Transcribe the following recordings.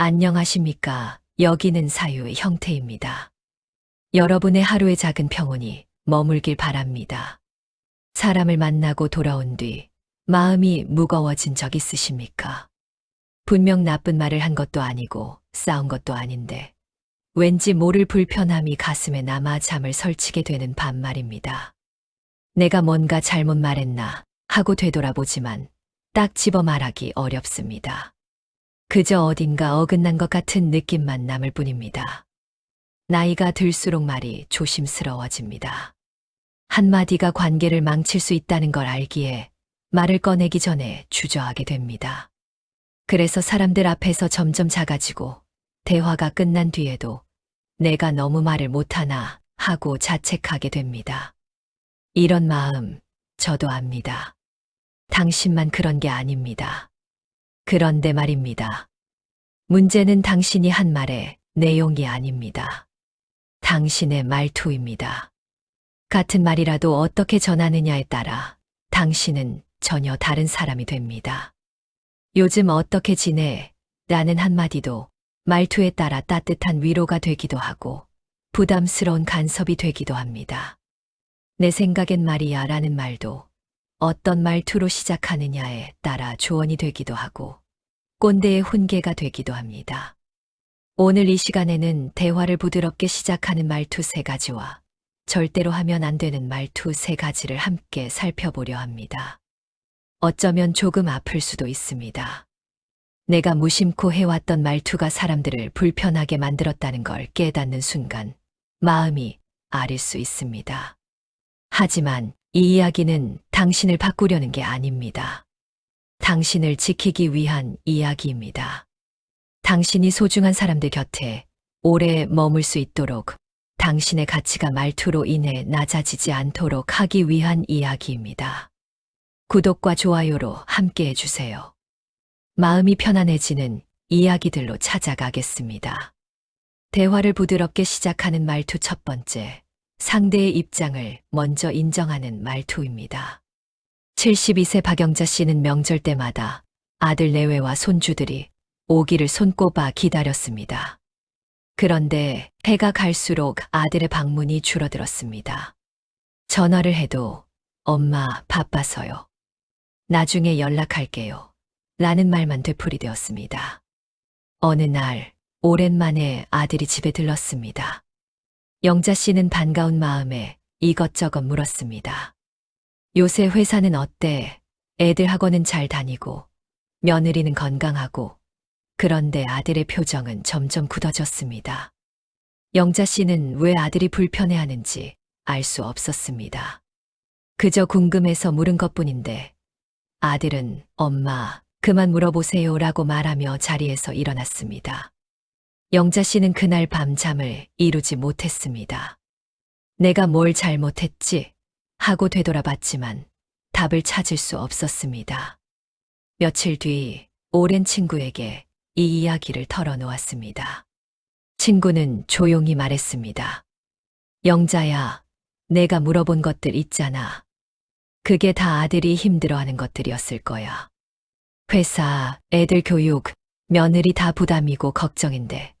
안녕하십니까. 여기는 사유의 형태입니다. 여러분의 하루의 작은 평온이 머물길 바랍니다. 사람을 만나고 돌아온 뒤 마음이 무거워진 적 있으십니까? 분명 나쁜 말을 한 것도 아니고 싸운 것도 아닌데 왠지 모를 불편함이 가슴에 남아 잠을 설치게 되는 밤말입니다. 내가 뭔가 잘못 말했나 하고 되돌아보지만 딱 집어 말하기 어렵습니다. 그저 어딘가 어긋난 것 같은 느낌만 남을 뿐입니다. 나이가 들수록 말이 조심스러워집니다. 한마디가 관계를 망칠 수 있다는 걸 알기에 말을 꺼내기 전에 주저하게 됩니다. 그래서 사람들 앞에서 점점 작아지고 대화가 끝난 뒤에도 내가 너무 말을 못하나 하고 자책하게 됩니다. 이런 마음 저도 압니다. 당신만 그런 게 아닙니다. 그런데 말입니다. 문제는 당신이 한 말의 내용이 아닙니다. 당신의 말투입니다. 같은 말이라도 어떻게 전하느냐에 따라 당신은 전혀 다른 사람이 됩니다. 요즘 어떻게 지내? 라는 한마디도 말투에 따라 따뜻한 위로가 되기도 하고 부담스러운 간섭이 되기도 합니다. 내 생각엔 말이야 라는 말도 어떤 말투로 시작하느냐에 따라 조언이 되기도 하고 꼰대의 훈계가 되기도 합니다. 오늘 이 시간에는 대화를 부드럽게 시작하는 말투 세 가지와 절대로 하면 안 되는 말투 세 가지를 함께 살펴보려 합니다. 어쩌면 조금 아플 수도 있습니다. 내가 무심코 해왔던 말투가 사람들을 불편하게 만들었다는 걸 깨닫는 순간 마음이 아릴 수 있습니다. 하지만 이 이야기는 당신을 바꾸려는 게 아닙니다. 당신을 지키기 위한 이야기입니다. 당신이 소중한 사람들 곁에 오래 머물 수 있도록 당신의 가치가 말투로 인해 낮아지지 않도록 하기 위한 이야기입니다. 구독과 좋아요로 함께 해주세요. 마음이 편안해지는 이야기들로 찾아가겠습니다. 대화를 부드럽게 시작하는 말투 첫 번째. 상대의 입장을 먼저 인정하는 말투입니다. 72세 박영자 씨는 명절 때마다 아들 내외와 손주들이 오기를 손꼽아 기다렸습니다. 그런데 해가 갈수록 아들의 방문이 줄어들었습니다. 전화를 해도 엄마 바빠서요. 나중에 연락할게요. 라는 말만 되풀이되었습니다. 어느 날 오랜만에 아들이 집에 들렀습니다. 영자 씨는 반가운 마음에 이것저것 물었습니다. 요새 회사는 어때? 애들 학원은 잘 다니고, 며느리는 건강하고, 그런데 아들의 표정은 점점 굳어졌습니다. 영자 씨는 왜 아들이 불편해하는지 알 수 없었습니다. 그저 궁금해서 물은 것 뿐인데, 아들은 엄마, 그만 물어보세요 라고 말하며 자리에서 일어났습니다. 영자 씨는 그날 밤 잠을 이루지 못했습니다. 내가 뭘 잘못했지? 하고 되돌아봤지만 답을 찾을 수 없었습니다. 며칠 뒤 오랜 친구에게 이 이야기를 털어놓았습니다. 친구는 조용히 말했습니다. 영자야, 내가 물어본 것들 있잖아. 그게 다 아들이 힘들어하는 것들이었을 거야. 회사, 애들 교육, 며느리 다 부담이고 걱정인데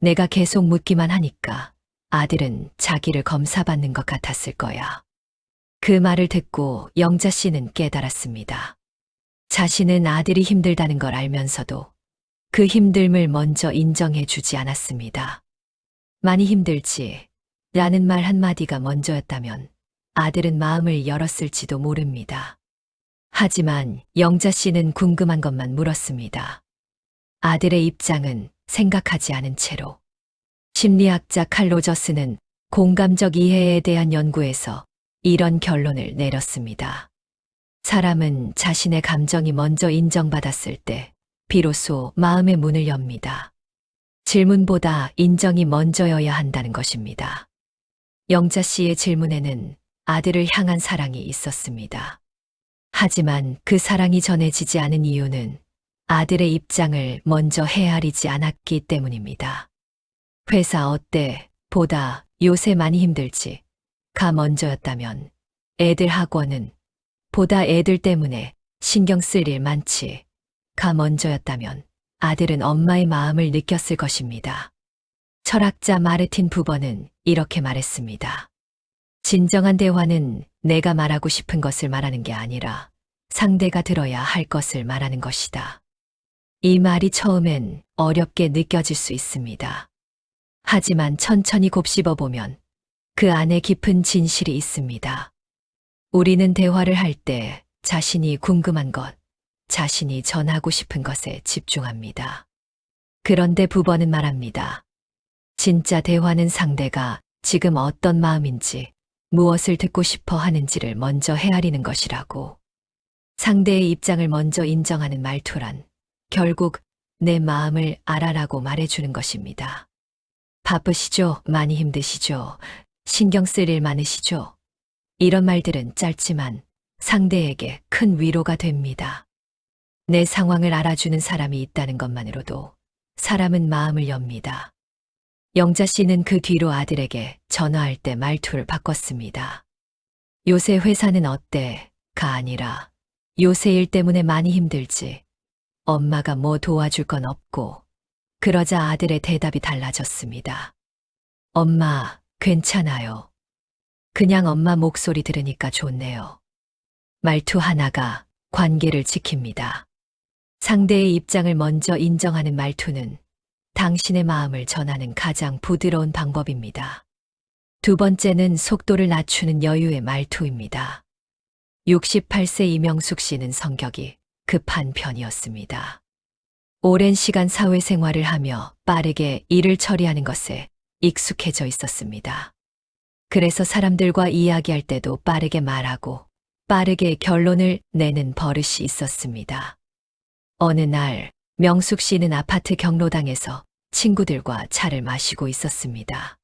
내가 계속 묻기만 하니까 아들은 자기를 검사받는 것 같았을 거야. 그 말을 듣고 영자 씨는 깨달았습니다. 자신은 아들이 힘들다는 걸 알면서도 그 힘듦을 먼저 인정해 주지 않았습니다. 많이 힘들지 라는 말 한마디가 먼저였다면 아들은 마음을 열었을지도 모릅니다. 하지만 영자 씨는 궁금한 것만 물었습니다. 아들의 입장은 생각하지 않은 채로 심리학자 칼 로저스는 공감적 이해에 대한 연구에서 이런 결론을 내렸습니다. 사람은 자신의 감정이 먼저 인정받았을 때 비로소 마음의 문을 엽니다. 질문보다 인정이 먼저여야 한다는 것입니다. 영자 씨의 질문에는 아들을 향한 사랑이 있었습니다. 하지만 그 사랑이 전해지지 않은 이유는 아들의 입장을 먼저 헤아리지 않았기 때문입니다. 회사 어때? 보다 요새 많이 힘들지. 가 먼저였다면 애들 학원은 보다 애들 때문에 신경 쓸 일 많지. 가 먼저였다면 아들은 엄마의 마음을 느꼈을 것입니다. 철학자 마르틴 부버는 이렇게 말했습니다. 진정한 대화는 내가 말하고 싶은 것을 말하는 게 아니라 상대가 들어야 할 것을 말하는 것이다. 이 말이 처음엔 어렵게 느껴질 수 있습니다. 하지만 천천히 곱씹어 보면 그 안에 깊은 진실이 있습니다. 우리는 대화를 할 때 자신이 궁금한 것, 자신이 전하고 싶은 것에 집중합니다. 그런데 부버는 말합니다. 진짜 대화는 상대가 지금 어떤 마음인지, 무엇을 듣고 싶어 하는지를 먼저 헤아리는 것이라고. 상대의 입장을 먼저 인정하는 말투란 결국 내 마음을 알아라고 말해주는 것입니다. 바쁘시죠? 많이 힘드시죠? 신경 쓸 일 많으시죠? 이런 말들은 짧지만 상대에게 큰 위로가 됩니다. 내 상황을 알아주는 사람이 있다는 것만으로도 사람은 마음을 엽니다. 영자 씨는 그 뒤로 아들에게 전화할 때 말투를 바꿨습니다. 요새 회사는 어때? 가 아니라 요새 일 때문에 많이 힘들지. 엄마가 뭐 도와줄 건 없고. 그러자 아들의 대답이 달라졌습니다. 엄마, 괜찮아요. 그냥 엄마 목소리 들으니까 좋네요. 말투 하나가 관계를 지킵니다. 상대의 입장을 먼저 인정하는 말투는 당신의 마음을 전하는 가장 부드러운 방법입니다. 두 번째는 속도를 낮추는 여유의 말투입니다. 68세 이명숙 씨는 성격이 급한 편이었습니다. 오랜 시간 사회생활을 하며 빠르게 일을 처리하는 것에 익숙해져 있었습니다. 그래서 사람들과 이야기할 때도 빠르게 말하고 빠르게 결론을 내는 버릇이 있었습니다. 어느 날 명숙 씨는 아파트 경로당에서 친구들과 차를 마시고 있었습니다.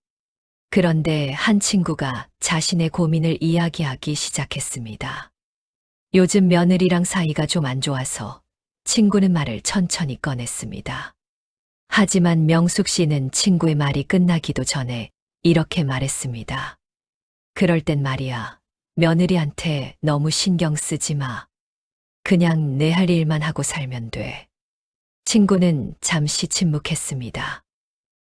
그런데 한 친구가 자신의 고민을 이야기하기 시작했습니다. 요즘 며느리랑 사이가 좀 안 좋아서 친구는 말을 천천히 꺼냈습니다. 하지만 명숙 씨는 친구의 말이 끝나기도 전에 이렇게 말했습니다. 그럴 땐 말이야, 며느리한테 너무 신경 쓰지 마. 그냥 내 할 일만 하고 살면 돼. 친구는 잠시 침묵했습니다.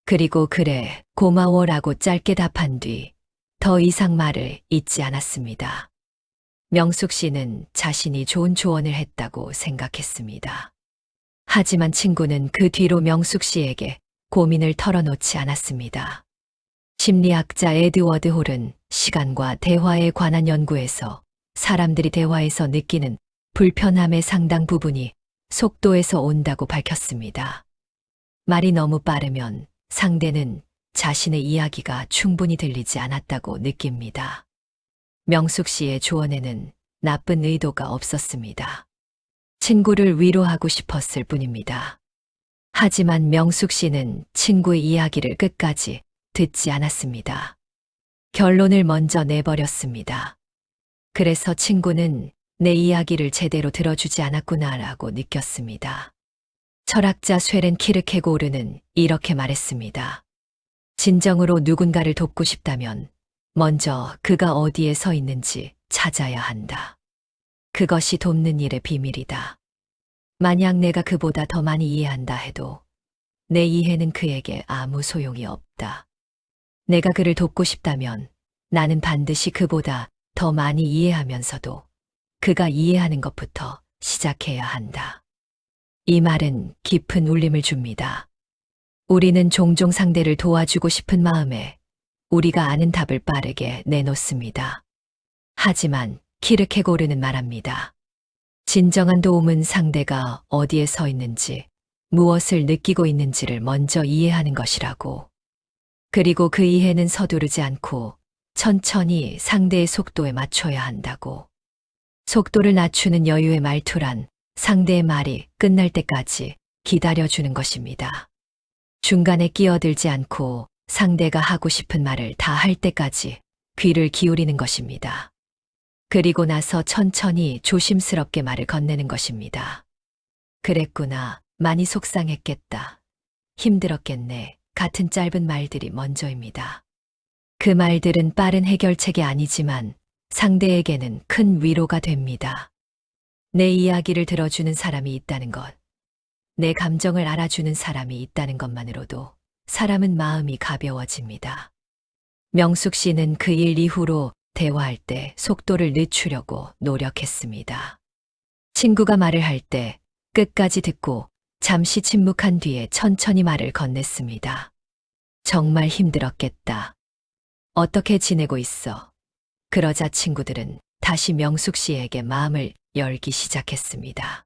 그리고 그래, 고마워라고 짧게 답한 뒤 더 이상 말을 잇지 않았습니다. 명숙 씨는 자신이 좋은 조언을 했다고 생각했습니다. 하지만 친구는 그 뒤로 명숙 씨에게 고민을 털어놓지 않았습니다. 심리학자 에드워드 홀은 시간과 대화에 관한 연구에서 사람들이 대화에서 느끼는 불편함의 상당 부분이 속도에서 온다고 밝혔습니다. 말이 너무 빠르면 상대는 자신의 이야기가 충분히 들리지 않았다고 느낍니다. 명숙 씨의 조언에는 나쁜 의도가 없었습니다. 친구를 위로하고 싶었을 뿐입니다. 하지만 명숙 씨는 친구의 이야기를 끝까지 듣지 않았습니다. 결론을 먼저 내버렸습니다. 그래서 친구는 내 이야기를 제대로 들어주지 않았구나라고 느꼈습니다. 철학자 쇠렌 키르케고르는 이렇게 말했습니다. 진정으로 누군가를 돕고 싶다면 먼저 그가 어디에 서 있는지 찾아야 한다. 그것이 돕는 일의 비밀이다. 만약 내가 그보다 더 많이 이해한다 해도 내 이해는 그에게 아무 소용이 없다. 내가 그를 돕고 싶다면 나는 반드시 그보다 더 많이 이해하면서도 그가 이해하는 것부터 시작해야 한다. 이 말은 깊은 울림을 줍니다. 우리는 종종 상대를 도와주고 싶은 마음에 우리가 아는 답을 빠르게 내놓습니다. 하지만 키르케고르는 말합니다. 진정한 도움은 상대가 어디에 서 있는지, 무엇을 느끼고 있는지를 먼저 이해하는 것이라고. 그리고 그 이해는 서두르지 않고 천천히 상대의 속도에 맞춰야 한다고. 속도를 낮추는 여유의 말투란 상대의 말이 끝날 때까지 기다려주는 것입니다. 중간에 끼어들지 않고 상대가 하고 싶은 말을 다 할 때까지 귀를 기울이는 것입니다. 그리고 나서 천천히 조심스럽게 말을 건네는 것입니다. 그랬구나. 많이 속상했겠다. 힘들었겠네. 같은 짧은 말들이 먼저입니다. 그 말들은 빠른 해결책이 아니지만 상대에게는 큰 위로가 됩니다. 내 이야기를 들어주는 사람이 있다는 것. 내 감정을 알아주는 사람이 있다는 것만으로도 사람은 마음이 가벼워집니다. 명숙 씨는 그 일 이후로 대화할 때 속도를 늦추려고 노력했습니다. 친구가 말을 할 때 끝까지 듣고 잠시 침묵한 뒤에 천천히 말을 건넸습니다. 정말 힘들었겠다. 어떻게 지내고 있어? 그러자 친구들은 다시 명숙 씨에게 마음을 열기 시작했습니다.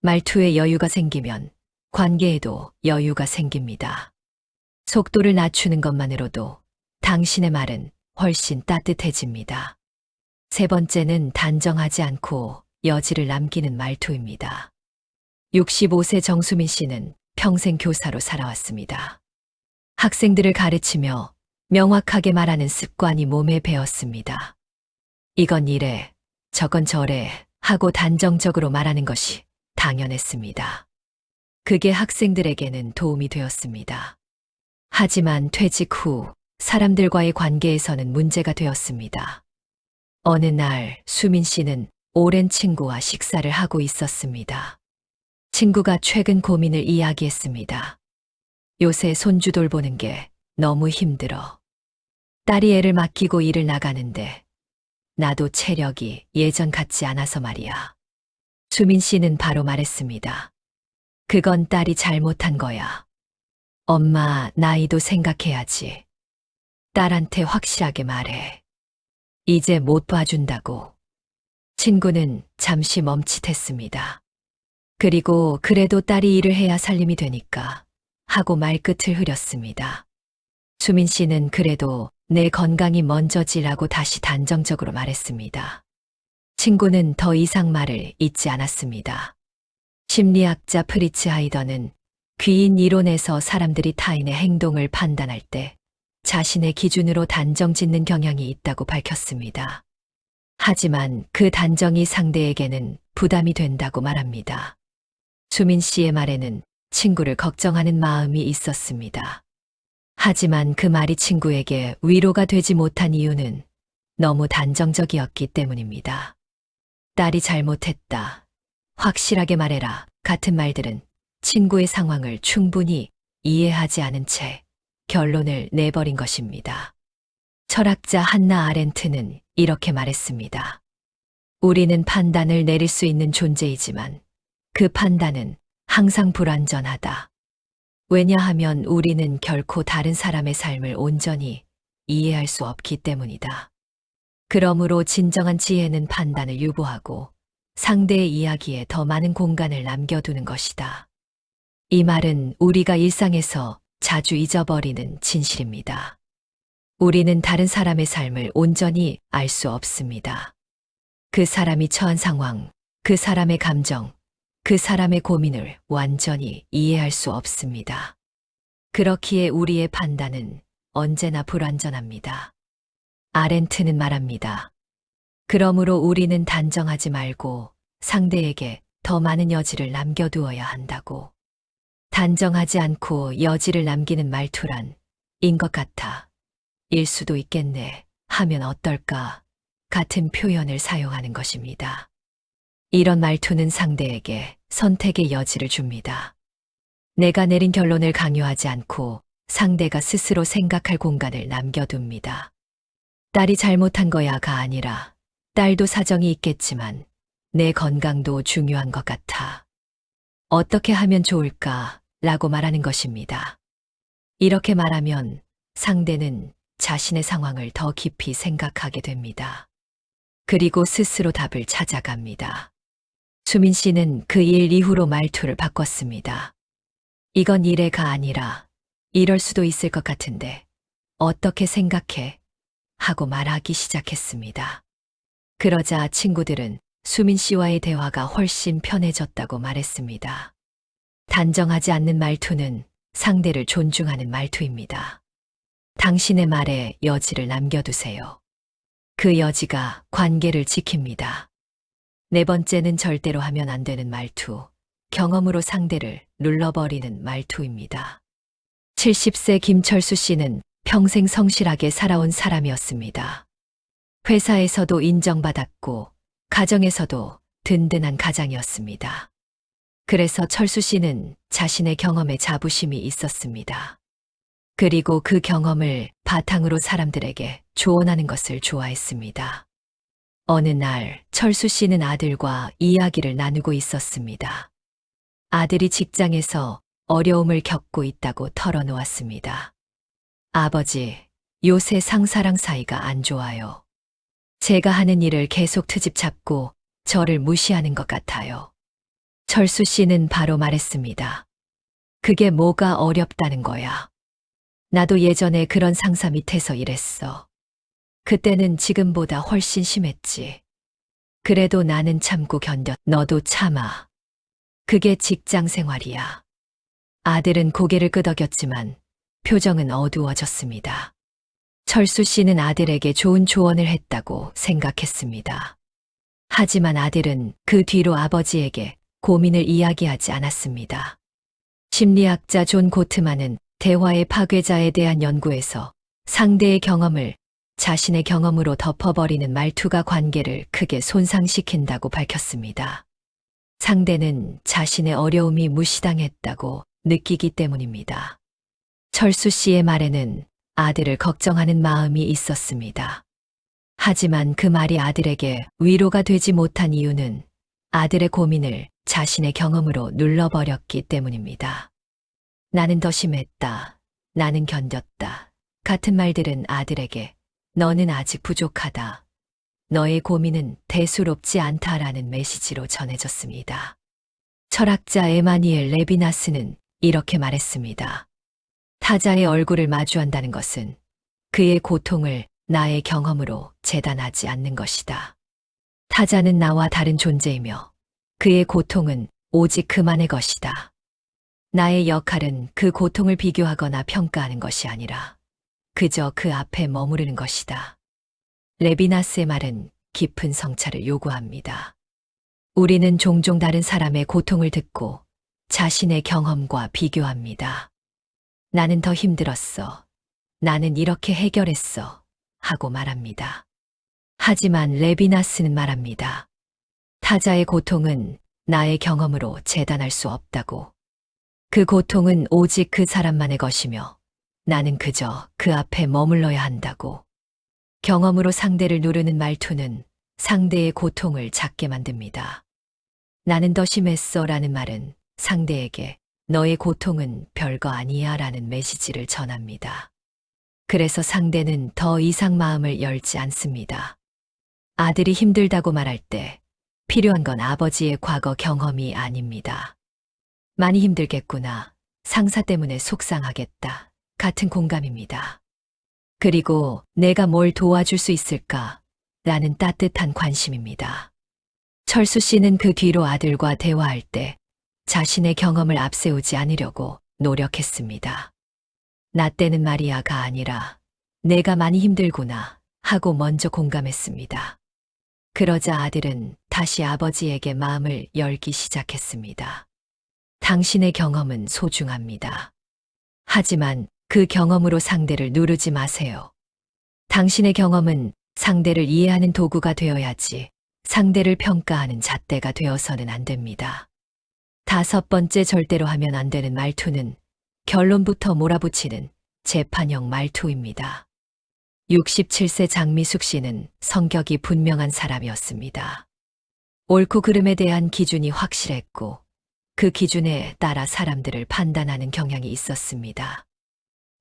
말투에 여유가 생기면 관계에도 여유가 생깁니다. 속도를 낮추는 것만으로도 당신의 말은 훨씬 따뜻해집니다. 세 번째는 단정하지 않고 여지를 남기는 말투입니다. 65세 정수민 씨는 평생 교사로 살아왔습니다. 학생들을 가르치며 명확하게 말하는 습관이 몸에 배었습니다. 이건 이래, 저건 저래 하고 단정적으로 말하는 것이 당연했습니다. 그게 학생들에게는 도움이 되었습니다. 하지만 퇴직 후 사람들과의 관계에서는 문제가 되었습니다. 어느 날 수민 씨는 오랜 친구와 식사를 하고 있었습니다. 친구가 최근 고민을 이야기했습니다. 요새 손주 돌보는 게 너무 힘들어. 딸이 애를 맡기고 일을 나가는데 나도 체력이 예전 같지 않아서 말이야. 수민 씨는 바로 말했습니다. 그건 딸이 잘못한 거야. 엄마 나이도 생각해야지. 딸한테 확실하게 말해. 이제 못 봐준다고. 친구는 잠시 멈칫했습니다. 그리고 그래도 딸이 일을 해야 살림이 되니까 하고 말끝을 흐렸습니다. 수민 씨는 그래도 내 건강이 먼저지라고 다시 단정적으로 말했습니다. 친구는 더 이상 말을 잇지 않았습니다. 심리학자 프리츠 하이더는 귀인 이론에서 사람들이 타인의 행동을 판단할 때 자신의 기준으로 단정 짓는 경향이 있다고 밝혔습니다. 하지만 그 단정이 상대에게는 부담이 된다고 말합니다. 수민 씨의 말에는 친구를 걱정하는 마음이 있었습니다. 하지만 그 말이 친구에게 위로가 되지 못한 이유는 너무 단정적이었기 때문입니다. 딸이 잘못했다. 확실하게 말해라. 같은 말들은 친구의 상황을 충분히 이해하지 않은 채 결론을 내버린 것입니다. 철학자 한나 아렌트는 이렇게 말했습니다. 우리는 판단을 내릴 수 있는 존재이지만 그 판단은 항상 불완전하다. 왜냐하면 우리는 결코 다른 사람의 삶을 온전히 이해할 수 없기 때문이다. 그러므로 진정한 지혜는 판단을 유보하고 상대의 이야기에 더 많은 공간을 남겨두는 것이다. 이 말은 우리가 일상에서 자주 잊어버리는 진실입니다. 우리는 다른 사람의 삶을 온전히 알 수 없습니다. 그 사람이 처한 상황, 그 사람의 감정, 그 사람의 고민을 완전히 이해할 수 없습니다. 그렇기에 우리의 판단은 언제나 불완전합니다. 아렌트는 말합니다. 그러므로 우리는 단정하지 말고 상대에게 더 많은 여지를 남겨두어야 한다고. 단정하지 않고 여지를 남기는 말투란 인 것 같아. 일 수도 있겠네. 하면 어떨까? 같은 표현을 사용하는 것입니다. 이런 말투는 상대에게 선택의 여지를 줍니다. 내가 내린 결론을 강요하지 않고 상대가 스스로 생각할 공간을 남겨둡니다. 딸이 잘못한 거야가 아니라 딸도 사정이 있겠지만 내 건강도 중요한 것 같아. 어떻게 하면 좋을까? 라고 말하는 것입니다. 이렇게 말하면 상대는 자신의 상황을 더 깊이 생각하게 됩니다. 그리고 스스로 답을 찾아갑니다. 수민 씨는 그 일 이후로 말투를 바꿨습니다. 이건 이래가 아니라 이럴 수도 있을 것 같은데 어떻게 생각해? 하고 말하기 시작했습니다. 그러자 친구들은 수민 씨와의 대화가 훨씬 편해졌다고 말했습니다. 단정하지 않는 말투는 상대를 존중하는 말투입니다. 당신의 말에 여지를 남겨두세요. 그 여지가 관계를 지킵니다. 네 번째는 절대로 하면 안 되는 말투, 경험으로 상대를 눌러버리는 말투입니다. 70세 김철수 씨는 평생 성실하게 살아온 사람이었습니다. 회사에서도 인정받았고, 가정에서도 든든한 가장이었습니다. 그래서 철수 씨는 자신의 경험에 자부심이 있었습니다. 그리고 그 경험을 바탕으로 사람들에게 조언하는 것을 좋아했습니다. 어느 날 철수 씨는 아들과 이야기를 나누고 있었습니다. 아들이 직장에서 어려움을 겪고 있다고 털어놓았습니다. 아버지, 요새 상사랑 사이가 안 좋아요. 제가 하는 일을 계속 트집 잡고 저를 무시하는 것 같아요. 철수 씨는 바로 말했습니다. 그게 뭐가 어렵다는 거야. 나도 예전에 그런 상사 밑에서 일했어. 그때는 지금보다 훨씬 심했지. 그래도 나는 참고 견뎠, 너도 참아. 그게 직장 생활이야. 아들은 고개를 끄덕였지만 표정은 어두워졌습니다. 철수 씨는 아들에게 좋은 조언을 했다고 생각했습니다. 하지만 아들은 그 뒤로 아버지에게 고민을 이야기하지 않았습니다. 심리학자 존 고트만은 대화의 파괴자에 대한 연구에서 상대의 경험을 자신의 경험으로 덮어버리는 말투가 관계를 크게 손상시킨다고 밝혔습니다. 상대는 자신의 어려움이 무시당했다고 느끼기 때문입니다. 철수 씨의 말에는 아들을 걱정하는 마음이 있었습니다. 하지만 그 말이 아들에게 위로가 되지 못한 이유는 아들의 고민을 자신의 경험으로 눌러버렸기 때문입니다. 나는 더 심했다. 나는 견뎠다. 같은 말들은 아들에게 너는 아직 부족하다. 너의 고민은 대수롭지 않다라는 메시지로 전해졌습니다. 철학자 에마니엘 레비나스는 이렇게 말했습니다. 타자의 얼굴을 마주한다는 것은 그의 고통을 나의 경험으로 재단하지 않는 것이다. 타자는 나와 다른 존재이며 그의 고통은 오직 그만의 것이다. 나의 역할은 그 고통을 비교하거나 평가하는 것이 아니라 그저 그 앞에 머무르는 것이다. 레비나스의 말은 깊은 성찰을 요구합니다. 우리는 종종 다른 사람의 고통을 듣고 자신의 경험과 비교합니다. 나는 더 힘들었어. 나는 이렇게 해결했어. 하고 말합니다. 하지만 레비나스는 말합니다. 타자의 고통은 나의 경험으로 재단할 수 없다고. 그 고통은 오직 그 사람만의 것이며 나는 그저 그 앞에 머물러야 한다고. 경험으로 상대를 누르는 말투는 상대의 고통을 작게 만듭니다. 나는 더 심했어 라는 말은 상대에게 너의 고통은 별거 아니야 라는 메시지를 전합니다. 그래서 상대는 더 이상 마음을 열지 않습니다. 아들이 힘들다고 말할 때 필요한 건 아버지의 과거 경험이 아닙니다. 많이 힘들겠구나. 상사 때문에 속상하겠다. 같은 공감입니다. 그리고 내가 뭘 도와줄 수 있을까? 라는 따뜻한 관심입니다. 철수 씨는 그 뒤로 아들과 대화할 때 자신의 경험을 앞세우지 않으려고 노력했습니다. 나 때는 마리아가 아니라 내가 많이 힘들구나 하고 먼저 공감했습니다. 그러자 아들은 다시 아버지에게 마음을 열기 시작했습니다. 당신의 경험은 소중합니다. 하지만 그 경험으로 상대를 누르지 마세요. 당신의 경험은 상대를 이해하는 도구가 되어야지 상대를 평가하는 잣대가 되어서는 안 됩니다. 다섯 번째 절대로 하면 안 되는 말투는 결론부터 몰아붙이는 재판형 말투입니다. 67세 장미숙 씨는 성격이 분명한 사람이었습니다. 옳고 그름에 대한 기준이 확실했고 그 기준에 따라 사람들을 판단하는 경향이 있었습니다.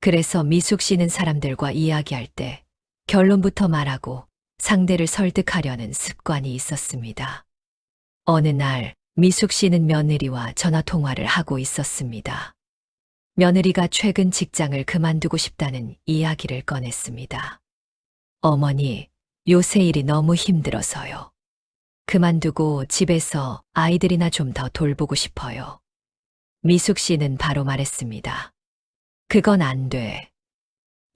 그래서 미숙 씨는 사람들과 이야기할 때 결론부터 말하고 상대를 설득하려는 습관이 있었습니다. 어느 날 미숙 씨는 며느리와 전화 통화를 하고 있었습니다. 며느리가 최근 직장을 그만두고 싶다는 이야기를 꺼냈습니다. 어머니, 요새 일이 너무 힘들어서요. 그만두고 집에서 아이들이나 좀 더 돌보고 싶어요. 미숙 씨는 바로 말했습니다. 그건 안 돼.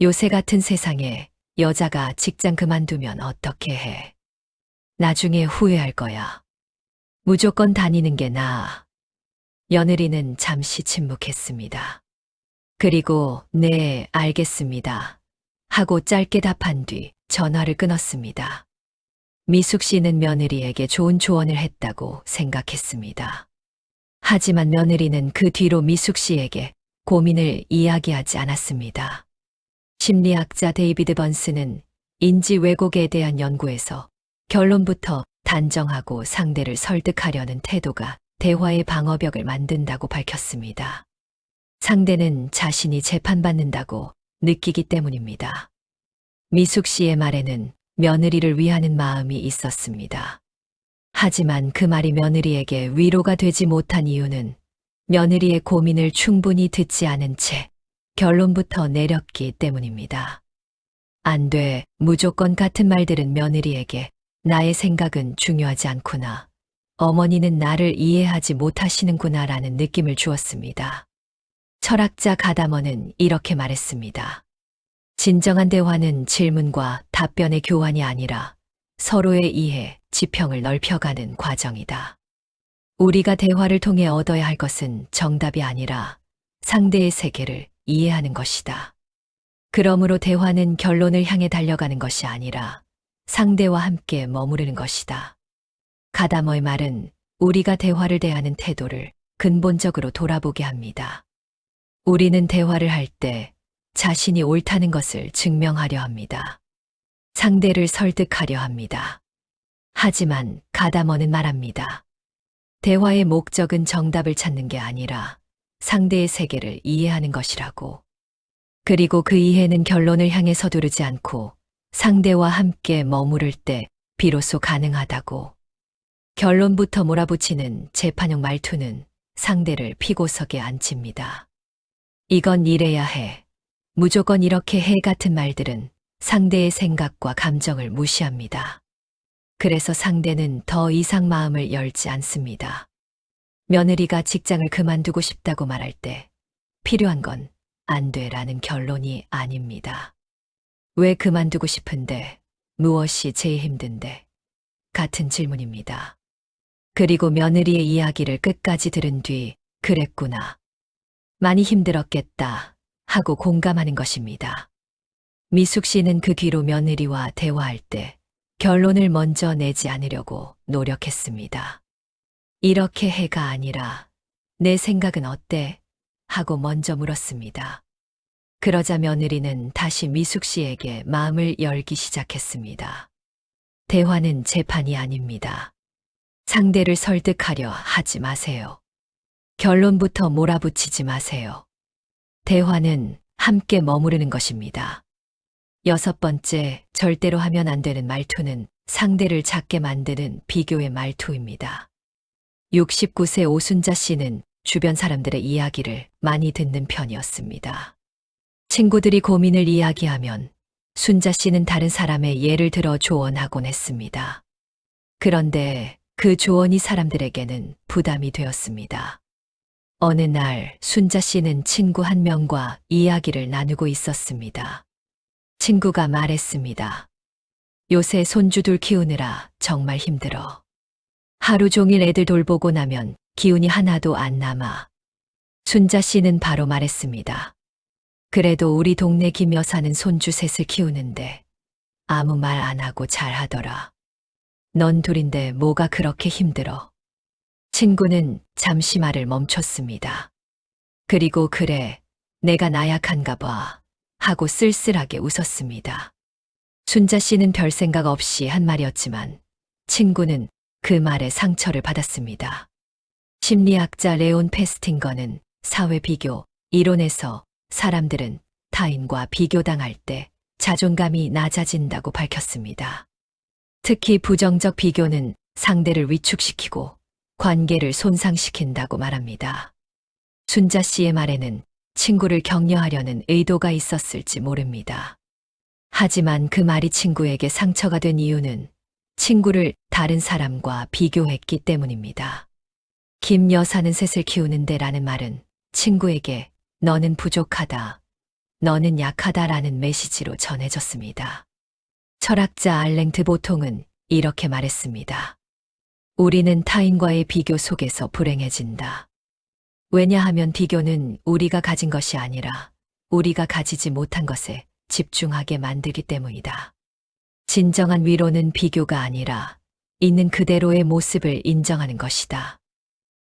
요새 같은 세상에 여자가 직장 그만두면 어떻게 해? 나중에 후회할 거야. 무조건 다니는 게 나아. 며느리는 잠시 침묵했습니다. 그리고 네, 알겠습니다. 하고 짧게 답한 뒤 전화를 끊었습니다. 미숙 씨는 며느리에게 좋은 조언을 했다고 생각했습니다. 하지만 며느리는 그 뒤로 미숙 씨에게 고민을 이야기하지 않았습니다. 심리학자 데이비드 번스는 인지 왜곡에 대한 연구에서 결론부터 단정하고 상대를 설득하려는 태도가 대화의 방어벽을 만든다고 밝혔습니다. 상대는 자신이 재판받는다고 느끼기 때문입니다. 미숙 씨의 말에는 며느리를 위하는 마음이 있었습니다. 하지만 그 말이 며느리에게 위로가 되지 못한 이유는 며느리의 고민을 충분히 듣지 않은 채 결론부터 내렸기 때문입니다. 안 돼, 무조건 같은 말들은 며느리에게 나의 생각은 중요하지 않구나. 어머니는 나를 이해하지 못하시는구나 라는 느낌을 주었습니다. 철학자 가다머는 이렇게 말했습니다. 진정한 대화는 질문과 답변의 교환이 아니라 서로의 이해, 지평을 넓혀가는 과정이다. 우리가 대화를 통해 얻어야 할 것은 정답이 아니라 상대의 세계를 이해하는 것이다. 그러므로 대화는 결론을 향해 달려가는 것이 아니라 상대와 함께 머무르는 것이다. 가다머의 말은 우리가 대화를 대하는 태도를 근본적으로 돌아보게 합니다. 우리는 대화를 할 때 자신이 옳다는 것을 증명하려 합니다. 상대를 설득하려 합니다. 하지만 가다머는 말합니다. 대화의 목적은 정답을 찾는 게 아니라 상대의 세계를 이해하는 것이라고. 그리고 그 이해는 결론을 향해 서두르지 않고 상대와 함께 머무를 때 비로소 가능하다고. 결론부터 몰아붙이는 재판용 말투는 상대를 피고석에 앉힙니다. 이건 이래야 해. 무조건 이렇게 해 같은 말들은 상대의 생각과 감정을 무시합니다. 그래서 상대는 더 이상 마음을 열지 않습니다. 며느리가 직장을 그만두고 싶다고 말할 때 필요한 건 안 돼라는 결론이 아닙니다. 왜 그만두고 싶은데 무엇이 제일 힘든데 같은 질문입니다. 그리고 며느리의 이야기를 끝까지 들은 뒤 그랬구나. 많이 힘들었겠다 하고 공감하는 것입니다. 미숙 씨는 그 뒤로 며느리와 대화할 때 결론을 먼저 내지 않으려고 노력했습니다. 이렇게 해가 아니라 내 생각은 어때? 하고 먼저 물었습니다. 그러자 며느리는 다시 미숙 씨에게 마음을 열기 시작했습니다. 대화는 재판이 아닙니다. 상대를 설득하려 하지 마세요. 결론부터 몰아붙이지 마세요. 대화는 함께 머무르는 것입니다. 여섯 번째, 절대로 하면 안 되는 말투는 상대를 작게 만드는 비교의 말투입니다. 69세 오순자 씨는 주변 사람들의 이야기를 많이 듣는 편이었습니다. 친구들이 고민을 이야기하면 순자 씨는 다른 사람의 예를 들어 조언하곤 했습니다. 그런데 그 조언이 사람들에게는 부담이 되었습니다. 어느 날 순자 씨는 친구 한 명과 이야기를 나누고 있었습니다. 친구가 말했습니다. 요새 손주들 키우느라 정말 힘들어. 하루 종일 애들 돌보고 나면 기운이 하나도 안 남아. 순자 씨는 바로 말했습니다. 그래도 우리 동네 김 여사는 손주 셋을 키우는데 아무 말 안 하고 잘 하더라. 넌 둘인데 뭐가 그렇게 힘들어? 친구는 잠시 말을 멈췄습니다. 그리고 그래, 내가 나약한가 봐. 하고 쓸쓸하게 웃었습니다. 순자 씨는 별 생각 없이 한 말이었지만 친구는 그 말에 상처를 받았습니다. 심리학자 레온 페스팅거는 사회 비교, 이론에서 사람들은 타인과 비교당할 때 자존감이 낮아진다고 밝혔습니다. 특히 부정적 비교는 상대를 위축시키고 관계를 손상시킨다고 말합니다. 순자 씨의 말에는 친구를 격려하려는 의도가 있었을지 모릅니다. 하지만 그 말이 친구에게 상처가 된 이유는 친구를 다른 사람과 비교했기 때문입니다. 김 여사는 셋을 키우는데 라는 말은 친구에게 너는 부족하다, 너는 약하다라는 메시지로 전해졌습니다. 철학자 알랭트 보통은 이렇게 말했습니다. 우리는 타인과의 비교 속에서 불행해진다. 왜냐하면 비교는 우리가 가진 것이 아니라 우리가 가지지 못한 것에 집중하게 만들기 때문이다. 진정한 위로는 비교가 아니라 있는 그대로의 모습을 인정하는 것이다.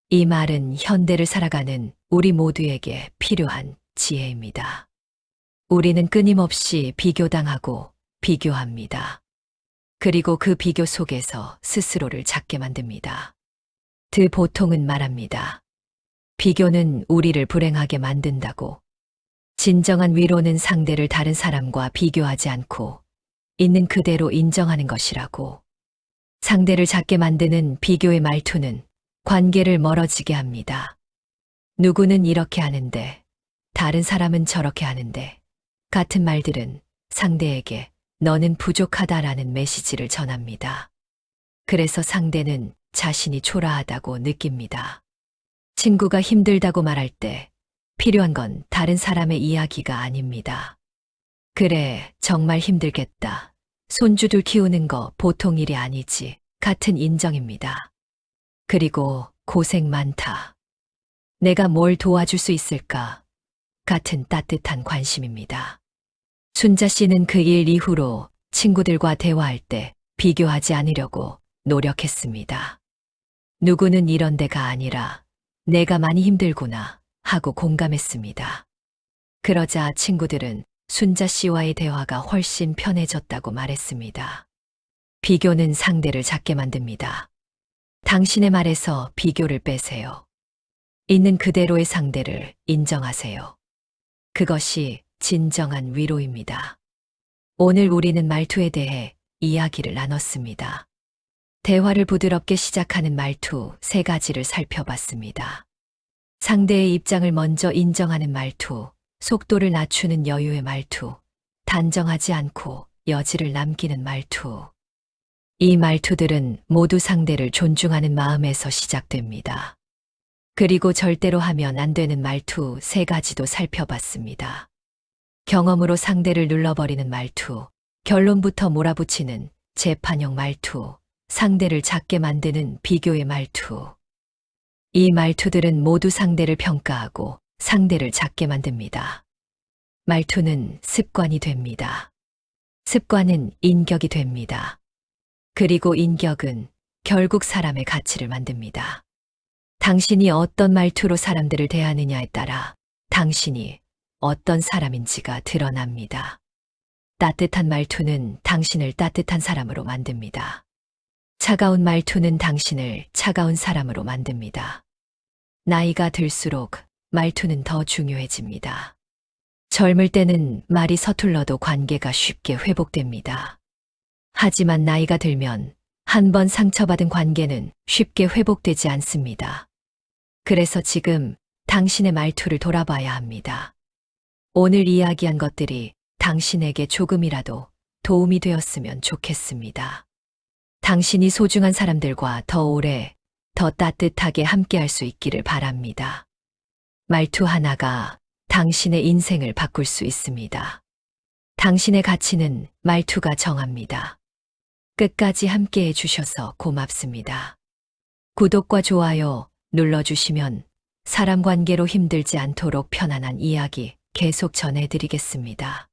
이 말은 현대를 살아가는 우리 모두에게 필요한 지혜입니다. 우리는 끊임없이 비교당하고 비교합니다. 그리고 그 비교 속에서 스스로를 작게 만듭니다. 드 보통은 말합니다. 비교는 우리를 불행하게 만든다고. 진정한 위로는 상대를 다른 사람과 비교하지 않고 있는 그대로 인정하는 것이라고. 상대를 작게 만드는 비교의 말투는 관계를 멀어지게 합니다. 누구는 이렇게 하는데, 다른 사람은 저렇게 하는데, 같은 말들은 상대에게 너는 부족하다라는 메시지를 전합니다. 그래서 상대는 자신이 초라하다고 느낍니다. 친구가 힘들다고 말할 때 필요한 건 다른 사람의 이야기가 아닙니다. 그래, 정말 힘들겠다. 손주들 키우는 거 보통 일이 아니지. 같은 인정입니다. 그리고 고생 많다. 내가 뭘 도와줄 수 있을까? 같은 따뜻한 관심입니다. 순자 씨는 그 일 이후로 친구들과 대화할 때 비교하지 않으려고 노력했습니다. 누구는 이런 데가 아니라 내가 많이 힘들구나 하고 공감했습니다. 그러자 친구들은 순자 씨와의 대화가 훨씬 편해졌다고 말했습니다. 비교는 상대를 작게 만듭니다. 당신의 말에서 비교를 빼세요. 있는 그대로의 상대를 인정하세요. 그것이 진정한 위로입니다. 오늘 우리는 말투에 대해 이야기를 나눴습니다. 대화를 부드럽게 시작하는 말투 세 가지를 살펴봤습니다. 상대의 입장을 먼저 인정하는 말투, 속도를 낮추는 여유의 말투, 단정하지 않고 여지를 남기는 말투. 이 말투들은 모두 상대를 존중하는 마음에서 시작됩니다. 그리고 절대로 하면 안 되는 말투 세 가지도 살펴봤습니다. 경험으로 상대를 눌러버리는 말투, 결론부터 몰아붙이는 재판형 말투, 상대를 작게 만드는 비교의 말투. 이 말투들은 모두 상대를 평가하고 상대를 작게 만듭니다. 말투는 습관이 됩니다. 습관은 인격이 됩니다. 그리고 인격은 결국 사람의 가치를 만듭니다. 당신이 어떤 말투로 사람들을 대하느냐에 따라 당신이 어떤 사람인지가 드러납니다. 따뜻한 말투는 당신을 따뜻한 사람으로 만듭니다. 차가운 말투는 당신을 차가운 사람으로 만듭니다. 나이가 들수록 말투는 더 중요해집니다. 젊을 때는 말이 서툴러도 관계가 쉽게 회복됩니다. 하지만 나이가 들면 한 번 상처받은 관계는 쉽게 회복되지 않습니다. 그래서 지금 당신의 말투를 돌아봐야 합니다. 오늘 이야기한 것들이 당신에게 조금이라도 도움이 되었으면 좋겠습니다. 당신이 소중한 사람들과 더 오래, 더 따뜻하게 함께할 수 있기를 바랍니다. 말투 하나가 당신의 인생을 바꿀 수 있습니다. 당신의 가치는 말투가 정합니다. 끝까지 함께 해주셔서 고맙습니다. 구독과 좋아요 눌러주시면 사람 관계로 힘들지 않도록 편안한 이야기 계속 전해드리겠습니다.